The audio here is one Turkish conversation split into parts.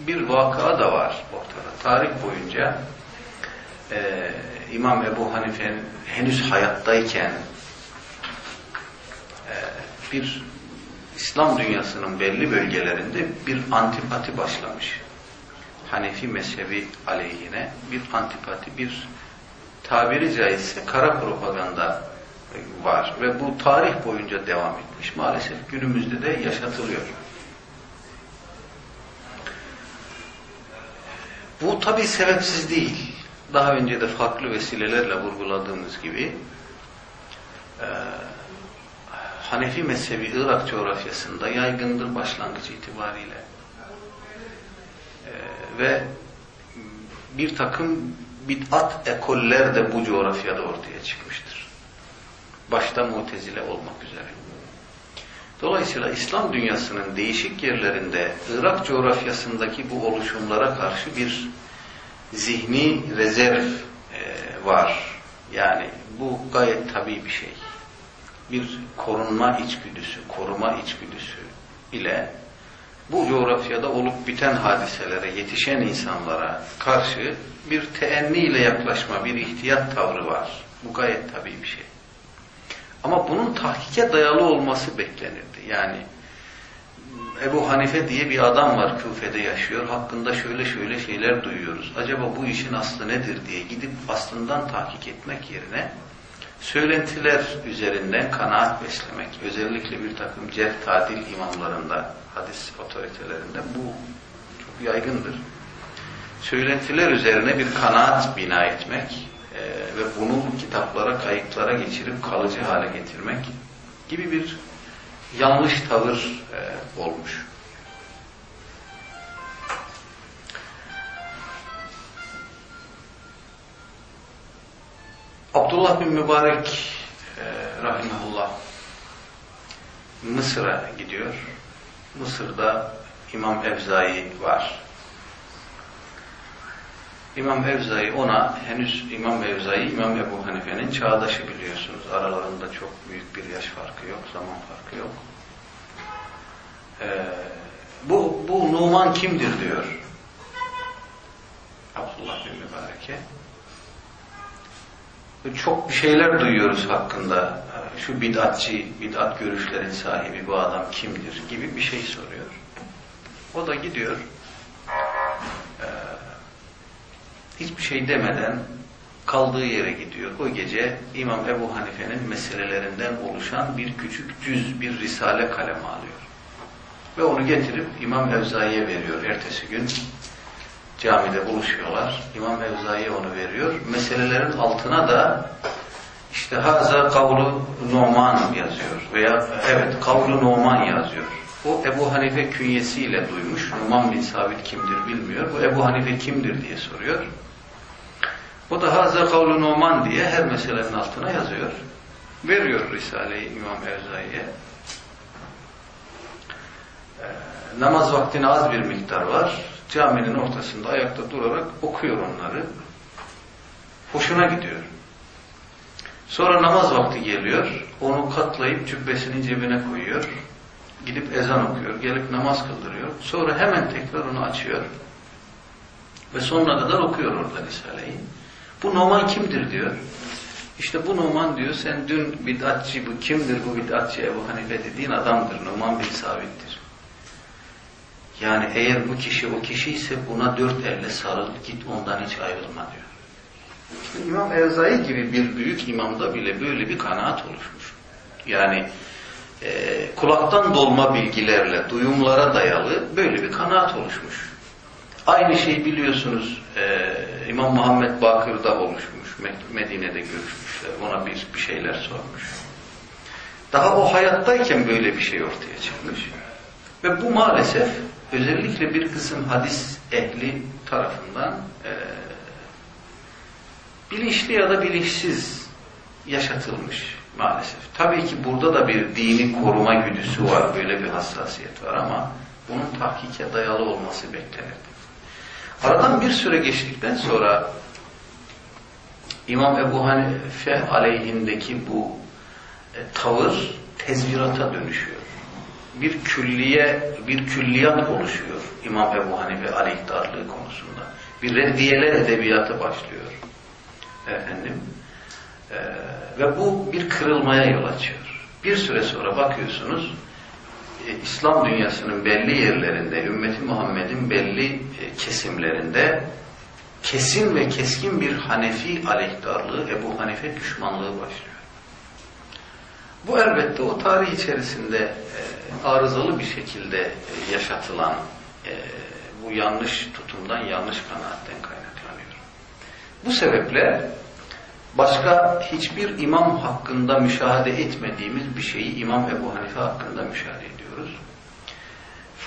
bir vaka da var ortada. Tarih boyunca e, İmam Ebu Hanife henüz hayattayken e, bir İslam dünyasının belli bölgelerinde bir antipati başlamış. Hanefi mezhebi aleyhine bir antipati, bir tabiri caizse kara propaganda var ve bu tarih boyunca devam etmiş. Maalesef günümüzde de yaşatılıyor. Bu tabi sebepsiz değil. Daha önce de farklı vesilelerle vurguladığımız gibi e, Hanefi mezhebi Irak coğrafyasında yaygındır başlangıç itibariyle. E, ve bir takım bid'at ekoller de bu coğrafyada ortaya çıkmıştır. Başta mutezile olmak üzere. Dolayısıyla İslam dünyasının değişik yerlerinde Irak coğrafyasındaki bu oluşumlara karşı bir zihni rezerv e, var. Yani bu gayet tabii bir şey. Bir korunma içgüdüsü, koruma içgüdüsü ile bu coğrafyada olup biten hadiselere, yetişen insanlara karşı bir teenni ile yaklaşma, bir ihtiyat tavrı var. Bu gayet tabii bir şey. Ama bunun tahkike dayalı olması beklenirdi. Yani Ebu Hanife diye bir adam var Küfe'de yaşıyor. Hakkında şöyle şöyle şeyler duyuyoruz. Acaba bu işin aslı nedir diye gidip aslından tahkik etmek yerine söylentiler üzerinden kanaat beslemek, özellikle bir takım cerh tadil imamlarında, hadis otoritelerinde bu çok yaygındır. Söylentiler üzerine bir kanaat bina etmek e, ve bunu kitaplara, kayıtlara geçirip kalıcı hale getirmek gibi bir yanlış tavır e, olmuş. Abdullah bin Mübarek e, rahimahullah Mısır'a gidiyor. Mısır'da İmam Evzai var. İmam Evzai ona henüz İmam Evzai İmam Ebu Hanife'nin çağdaşı biliyorsunuz. Aralarında çok büyük bir yaş farkı yok, zaman farkı yok. Ee, bu, bu Numan kimdir diyor. Abdullah bin Mübarek'e. Çok bir şeyler duyuyoruz hakkında. Şu bid'atçı, bid'at görüşlerin sahibi bu adam kimdir gibi bir şey soruyor. O da gidiyor. Hiçbir şey demeden kaldığı yere gidiyor. O gece İmam Ebu Hanife'nin meselelerinden oluşan bir küçük cüz, bir risale kaleme alıyor. Ve onu getirip İmam Evzai'ye veriyor. Ertesi gün camide buluşuyorlar. İmam Evzai'ye onu veriyor. Meselelerin altına da işte haza kavlu Numan yazıyor. Veya evet kavlu Numan yazıyor. O Ebu Hanife künyesiyle duymuş. Numan bin Sabit kimdir bilmiyor. Bu Ebu Hanife kimdir diye soruyor. O da Haza kavlu Numan diye her meselenin altına yazıyor. Veriyor Risale-i İmam Evzai'ye. Ee, namaz vaktine az bir miktar var. Caminin ortasında ayakta durarak okuyor onları. Hoşuna gidiyor. Sonra namaz vakti geliyor. Onu katlayıp cübbesinin cebine koyuyor. Gidip ezan okuyor. Gelip namaz kıldırıyor. Sonra hemen tekrar onu açıyor. Ve sonuna kadar okuyor orada Risale'yi. Bu Numan kimdir diyor. İşte bu Numan diyor sen dün bid'atçı bu kimdir bu bid'atçı Ebu Hanife dediğin adamdır. Numan bin Sabit'tir. Yani eğer bu kişi o kişi ise buna dört elle sarıl git ondan hiç ayrılma diyor. İşte İmam Evzai gibi bir büyük imamda bile böyle bir kanaat oluşmuş. Yani e, kulaktan dolma bilgilerle, duyumlara dayalı böyle bir kanaat oluşmuş. Aynı şey biliyorsunuz e, İmam Muhammed Bakır'da oluşmuş. Medine'de görüşmüşler. Ona bir, bir şeyler sormuş. Daha o hayattayken böyle bir şey ortaya çıkmış. Ve bu maalesef özellikle bir kısım hadis ehli tarafından e, bilinçli ya da bilinçsiz yaşatılmış maalesef. Tabii ki burada da bir dini koruma güdüsü var, böyle bir hassasiyet var ama bunun tahkike dayalı olması beklenirdi. Aradan bir süre geçtikten sonra İmam Ebu Hanife aleyhindeki bu e, tavır tezvirata dönüşüyor. bir külliye, bir külliyat oluşuyor İmam Ebu Hanife aleyhtarlığı konusunda. Bir reddiyeler edebiyatı başlıyor. Efendim. Ee, ve bu bir kırılmaya yol açıyor. Bir süre sonra bakıyorsunuz e, İslam dünyasının belli yerlerinde, ümmeti Muhammed'in belli e, kesimlerinde kesin ve keskin bir Hanefi aleyhtarlığı, Ebu Hanife düşmanlığı başlıyor. Bu elbette o tarih içerisinde e, arızalı bir şekilde yaşatılan bu yanlış tutumdan, yanlış kanaatten kaynaklanıyor. Bu sebeple başka hiçbir imam hakkında müşahede etmediğimiz bir şeyi İmam Ebu Hanife hakkında müşahede ediyoruz.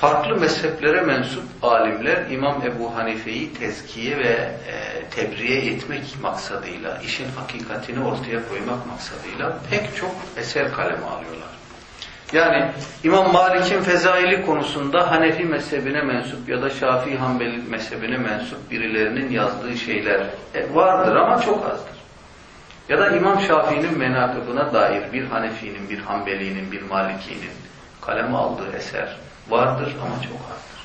Farklı mezheplere mensup alimler İmam Ebu Hanife'yi tezkiye ve e, tebriye etmek maksadıyla, işin hakikatini ortaya koymak maksadıyla pek çok eser kaleme alıyorlar. Yani İmam Malik'in fezaili konusunda Hanefi mezhebine mensup ya da Şafii Hanbeli mezhebine mensup birilerinin yazdığı şeyler e, vardır ama çok azdır. Ya da İmam Şafii'nin menakıbına dair bir Hanefi'nin, bir Hanbeli'nin, bir Maliki'nin kaleme aldığı eser vardır ama çok azdır.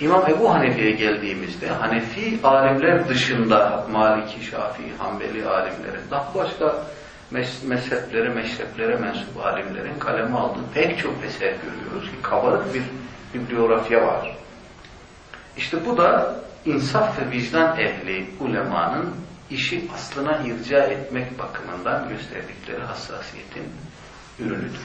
İmam Ebu Hanefe'ye geldiğimizde Hanefi alimler dışında Maliki, Şafii, Hanbeli alimlerin daha başka mezheplere, meşreplere mensup alimlerin kaleme aldığı pek çok eser görüyoruz ki kabarık bir bibliografya var. İşte bu da insaf ve vicdan ehli ulemanın işi aslına irca etmek bakımından gösterdikleri hassasiyetin ürünüdür.